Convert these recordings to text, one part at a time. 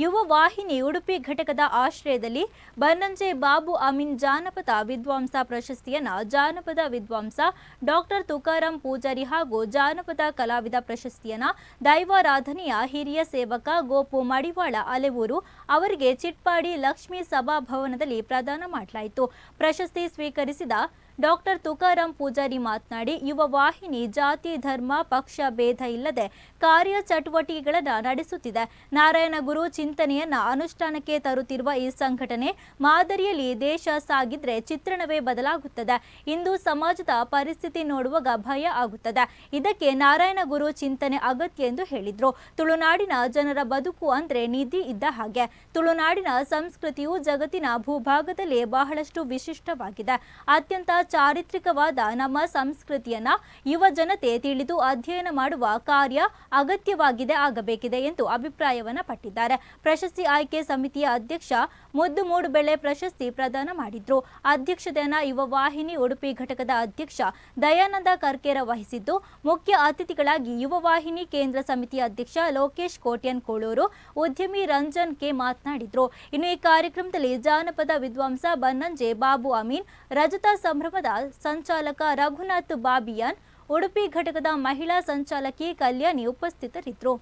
ಯುವ ವಾಹಿನಿ ಉಡುಪಿ ಘಟಕದ ಆಶ್ರಯದಲ್ಲಿ ಬನ್ನಂಜೆ ಬಾಬು ಅಮೀನ್ ಜಾನಪದ ವಿದ್ವಾಂಸ ಪ್ರಶಸ್ತಿಯನ್ನ ಜಾನಪದ ವಿದ್ವಾಂಸ ಡಾಕ್ಟರ್ ತುಕಾರಾಂ ಪೂಜಾರಿ ಹಾಗೂ ಜಾನಪದ ಕಲಾವಿದ ಪ್ರಶಸ್ತಿಯನ್ನ ದೈವಾರಾಧನೆಯ ಹಿರಿಯ ಸೇವಕ ಗೋಪು ಮಡಿವಾಳ ಅಲೆವೂರು ಅವರಿಗೆ ಚಿಟ್ಪಾಡಿ ಲಕ್ಷ್ಮೀ ಸಭಾಭವನದಲ್ಲಿ ಪ್ರದಾನ ಮಾಡಲಾಯಿತು. ಪ್ರಶಸ್ತಿ ಸ್ವೀಕರಿಸಿದ ಡಾಕ್ಟರ್ ತುಕಾರಾಂ ಪೂಜಾರಿ ಮಾತನಾಡಿ, ಯುವ ವಾಹಿನಿ, ಜಾತಿ, ಧರ್ಮ, ಪಕ್ಷ, ಭೇದ ಇಲ್ಲದೆ ಕಾರ್ಯ ಚಟುವಟಿಕೆಗಳನ್ನು ನಡೆಸುತ್ತಿದೆ. ನಾರಾಯಣ ಗುರು ಚಿಂತನೆಯನ್ನ ಅನುಷ್ಠಾನಕ್ಕೆ ತರುತ್ತಿರುವ ಈ ಸಂಘಟನೆ ಮಾದರಿಯಲ್ಲಿ ದೇಶ ಸಾಗಿದ್ರೆ ಚಿತ್ರಣವೇ ಬದಲಾಗುತ್ತದೆ. ಇಂದು ಸಮಾಜದ ಪರಿಸ್ಥಿತಿ ನೋಡುವಾಗ ಭಯ ಆಗುತ್ತದೆ. ಇದಕ್ಕೆ ನಾರಾಯಣ ಗುರು ಚಿಂತನೆ ಅಗತ್ಯ ಎಂದು ಹೇಳಿದ್ರು. ತುಳುನಾಡಿನ ಜನರ ಬದುಕು ಅಂದ್ರೆ ನಿಧಿ ಇದ್ದ ಹಾಗೆ. ತುಳುನಾಡಿನ ಸಂಸ್ಕೃತಿಯು ಜಗತ್ತಿನ ಭೂಭಾಗದಲ್ಲಿ ಬಹಳಷ್ಟು ವಿಶಿಷ್ಟವಾಗಿದೆ. ಅತ್ಯಂತ ಚಾರಿತ್ರಿಕವಾದ ನಮ್ಮ ಸಂಸ್ಕೃತಿಯನ್ನ ಯುವ ಜನತೆ ತಿಳಿದು ಅಧ್ಯಯನ ಮಾಡುವ ಕಾರ್ಯ ಅಗತ್ಯವಾಗಿದೆ, ಆಗಬೇಕಿದೆ ಎಂದು ಅಭಿಪ್ರಾಯವನ್ನ ಪಟ್ಟಿದ್ದಾರೆ. ಪ್ರಶಸ್ತಿ ಆಯ್ಕೆ ಸಮಿತಿಯ ಅಧ್ಯಕ್ಷ ಮುದ್ದು ಮೂಡುಬೆಳೆ ಪ್ರಶಸ್ತಿ ಪ್ರದಾನ ಮಾಡಿದ್ರು. ಅಧ್ಯಕ್ಷತೆಯನ್ನ ಯುವ ವಾಹಿನಿ ಉಡುಪಿ ಘಟಕದ ಅಧ್ಯಕ್ಷ ದಯಾನಂದ ಕರ್ಕೇರ ವಹಿಸಿದ್ದು, ಮುಖ್ಯ ಅತಿಥಿಗಳಾಗಿ ಯುವ ವಾಹಿನಿ ಕೇಂದ್ರ ಸಮಿತಿ ಅಧ್ಯಕ್ಷ ಲೋಕೇಶ್ ಕೋಟ್ಯನ್ ಕೋಳೂರು ಉದ್ಯಮಿ ರಂಜನ್ ಕೆ ಮಾತನಾಡಿದ್ರು. ಇನ್ನು ಈ ಕಾರ್ಯಕ್ರಮದಲ್ಲಿ ಜಾನಪದ ವಿದ್ವಾಂಸ ಬನ್ನಂಜೆ ಬಾಬು ಅಮೀನ್, ರಜತ ಸಂಭ್ರಮದ ಸಂಚಾಲಕ ರಘುನಾಥ್ ಬಾಬಿಯಾನ್, ಉಡುಪಿ ಘಟಕದ ಮಹಿಳಾ ಸಂಚಾಲಕಿ ಕಲ್ಯಾಣಿ ಉಪಸ್ಥಿತರಿದ್ದರು.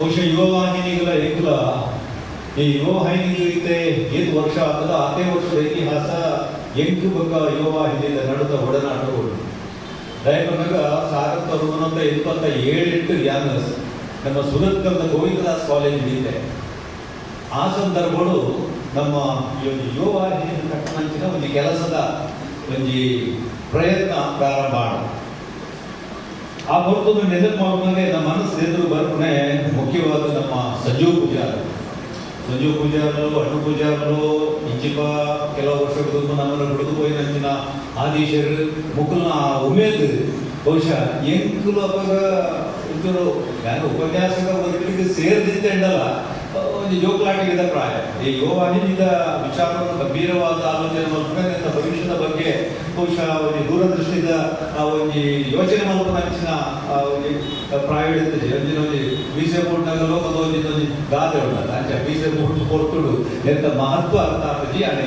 ಈ ಯುವ ವಾಹಿನಿಗೆ ವರ್ಷ ಆಗ್ತದ. ಅದೇ ವರ್ಷದ ಇತಿಹಾಸ ಎಂಟು ಬಗ್ಗ ಯುವವಾಹಿನಿಯಿಂದ ನಡೆದ ಒಡನಾಟಗಳು. ದಯಮಾಗ ಸಾಗರ್ ತರುಣಂತ ಇಪ್ಪತ್ತ ಏಳೆಂಟು ಯಾನಸ್ ನಮ್ಮ ಸುರತ್ಕಲ್ನ ಗೋವಿಂದದಾಸ್ ಕಾಲೇಜ್ ಇದೆ ಆ ಸಂದರ್ಭಗಳು ನಮ್ಮ ಈ ಒಂದು ಯುವ ವಾಹಿನಿ ಕಟ್ಟಣಂಚಿನ ಒಂದು ಕೆಲಸದ ಒಂದು ಪ್ರಯತ್ನ ಪ್ರಾರಂಭ ಆ ಹೊರತು ನೆನಪು ನಮ್ಮ ಮನಸ್ಸು ಎದುರು ಬರ್ಪಣೆ ಮುಖ್ಯವಾದ ನಮ್ಮ ಸಂಜೀವ ಪೂಜಾರ ಸಂಜೀವ ಪೂಜಾರರು ಅಣ್ಣು ಪೂಜಾರರು ಇಂಚಿಪ ಕೆಲವು ವರ್ಷಗಳ ನಮ್ಮನ್ನು ಬಿಡುದು ಹೋಯಿನಂಚಿನ ಆದೀಶರು ಮುಕ್ಕಲ್ನ ಆ ಉಮೇದ್ ಬಹುಶಃ ಎಂಕುಲು ಅವಾಗ ಇದ್ದರು ಯಾರು ಉಪನ್ಯಾಸಕ ವರ್ಗಗಳಿಗೆ ಸೇರಿದಂತೆ ಒಂದು ಜೋಕುಲಾಟಿಗಿದ ಪ್ರಾಯ. ಈ ಯುವವಾಹಿನಿಯಿಂದ ವಿಚಾರವನ್ನು ಗಂಭೀರವಾದ ಆಲೋಚನೆ ಮಾಡ್ಕೊಂಡು ಭವಿಷ್ಯದ ಬಗ್ಗೆ ಬಹುಶಃ ಒಂದು ದೂರದೃಷ್ಟಿಯಿಂದ ಒಂದು ಯೋಚನೆ ಮಾಡ್ಕೊಂಡು ಅಂಚಿನ ಪ್ರಾಯ ಇರ್ತದೆ ಒಂದಿನ ಒಂದು ಬೀಸೆ ಮೂಡ್ನಾಗ ಲೋಕದ ಒಂದು ಗಾದೆ ಉಂಟಲ್ಲ. ಅಂಚ ಬೀಸೆ ಮೂಡ್ ಕೊಟ್ಟುಡು ಎಂತ ಮಹತ್ವ ಅರ್ಥ ಆಗ್ತದೆ ಅಲ್ಲ.